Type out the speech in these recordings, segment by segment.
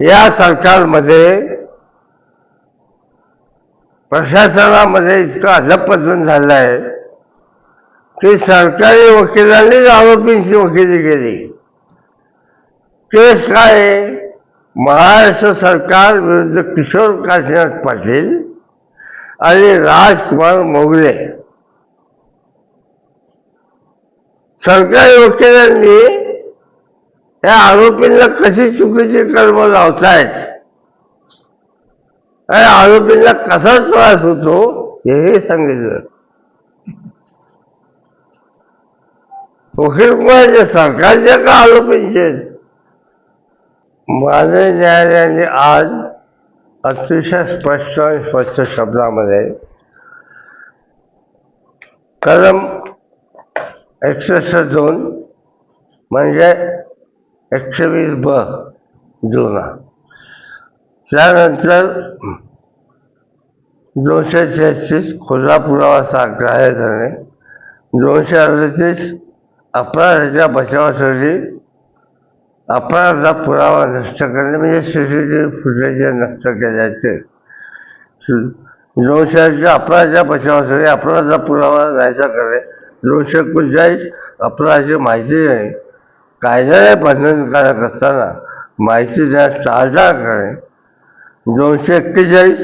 या सरकारमध्ये प्रशासनामध्ये इतकं अधपतन झालं आहे की सरकारी वकिलांनीच आरोपींची वकिली केली. केस काय महाराष्ट्र सरकार विरुद्ध किशोर काशीनाथ पाटील आणि राजकुमार मोगले. सरकारी वकिलांनी या आरोपींना कशी चुकीची कर्म लावतायत? आणि आरोपींना कसा त्रास होतो हेही सांगितलं. वकील कुणाचे सरकारचे का आरोपींचे? माननीय न्यायालयाने आज अतिशय स्पष्ट आणि स्पष्ट शब्दामध्ये कलम एकसष्ट दोन म्हणजे एकशे वीस ब जुना. त्यानंतर दोनशे छत्तीस खुला पुरावा ग्राह्य करणे दोनशे अडतीस अपराधाच्या बचावासाठी अपराधाचा पुरावा नष्ट करणे म्हणजे C C T V footage नष्ट केल्याचे. दोनशे अपराधाच्या बचावासाठी अपराधाचा पुरावा नाहीसा करणे. दोनशे एकोणचाळीस अपराधाची माहिती देणे. कायद्याने बंधनकारक असताना माहिती देण्यास टाळटाळ करणे. दोनशे एक्केचाळीस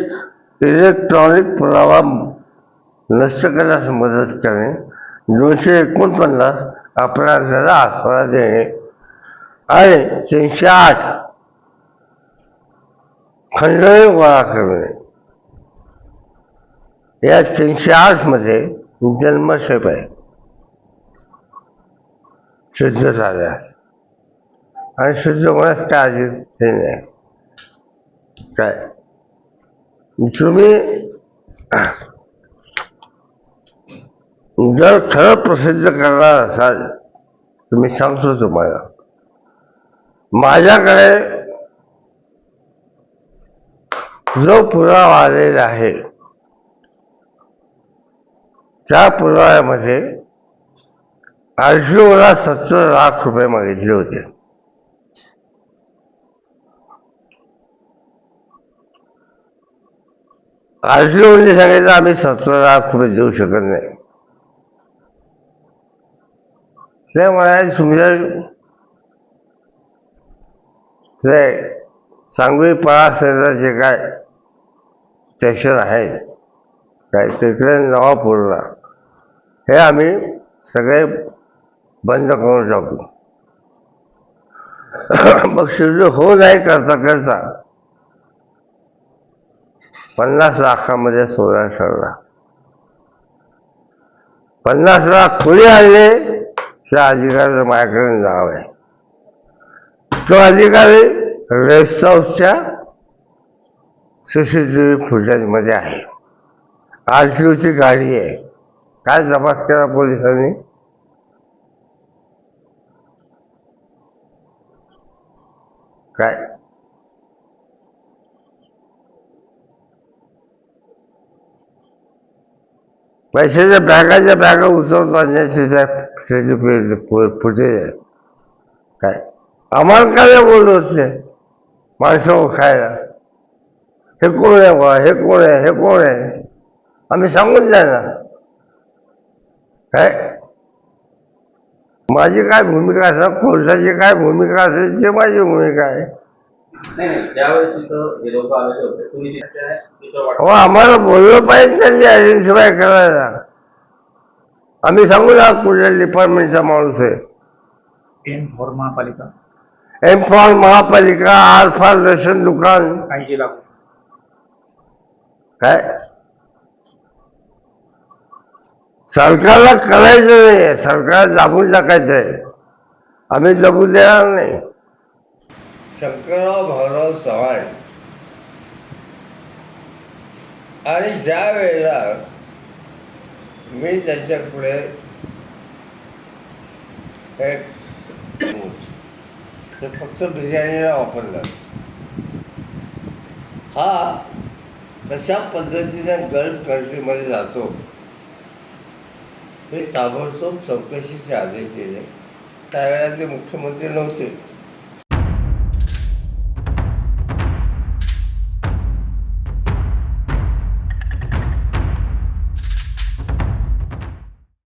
इलेक्ट्रॉनिक पुरावा नष्ट करण्यास मदत करणे. दोनशे एकोणपन्नास अपराधाला आसरा देणे. आणि तीनशे आठ खंडणी गोळा करणे. या तीनशे आठमध्ये जन्मशेप आहे. शुद्ध झाल्यास आणि शुद्ध होण्यास काय हे नाही. काय? तुम्ही जर खरं प्रसिद्ध करणार असाल तर मी सांगतो तुम्हाला. माझ्याकडे जो पुरावा आलेला आहे त्या पुराव्यामध्ये आरटीओला सत्तर लाख रुपये मागितले होते. आरटीओने सांगितलं आम्ही सतरा लाख रुपये देऊ शकत नाही. ते म्हणाले तुमच्या ते सांगवी जे काय स्टेशन आहेत काय तिकडे नवापूरला हे आम्ही सगळे बंद करून टाकू मग शुद्ध हो नाही करता करता पन्नास लाखामध्ये सोळा ठरला पन्नास लाख पुढे आले त्या अधिकाऱ्याचं माझ्याकडे नाव आहे तो अधिकारी रेस्ट हाऊसच्या सी सी टी व्ही फुटेजमध्ये आहे. आर टी ओची गाडी आहे. काय तपास केला पोलिसांनी? काय? पैशाच्या बॅगाच्या बॅगा उचलतो आणण्याची काय? आम्हाला काय बोलत होते माणसं खायला. हे कोण आहे बा हे कोण आहे? हे कोण आहे? आम्ही सांगून द्या ना काय? माझी काय भूमिका असेल कोर्टाची काय भूमिका असेल ते माझी भूमिका आहे नाही नाही ज्यावेळेस तिथं हे लोक आलेले होते तुम्ही तिथे तिथं वाट- अहो आम्हाला बोललं पाहिजे त्यांनी आयडेंटिफाय करायला आम्ही सांगू ना कुठल्या डिपार्टमेंटचा माणूस आहे एम फॉर महापालिका एम फॉर महापालिका आर फॉर रेशन दुकान ऐंशी लाख काय सरकारला करायचं नाही सरकार दाबून टाकायचं आहे आम्ही जगू देणार नाही. शंकरराव भाऊराव चव्हाण. आणि ज्या वेळेला मी त्याच्यापुढे पुढे ते फक्त बिर्याणीला वापरलं. हा कशा पद्धतीने गल्फ कंट्रीमध्ये जातो. हे ताबडतोब चौकशीचे आदेश दिले. त्यावेळेला ते मुख्यमंत्री नव्हते.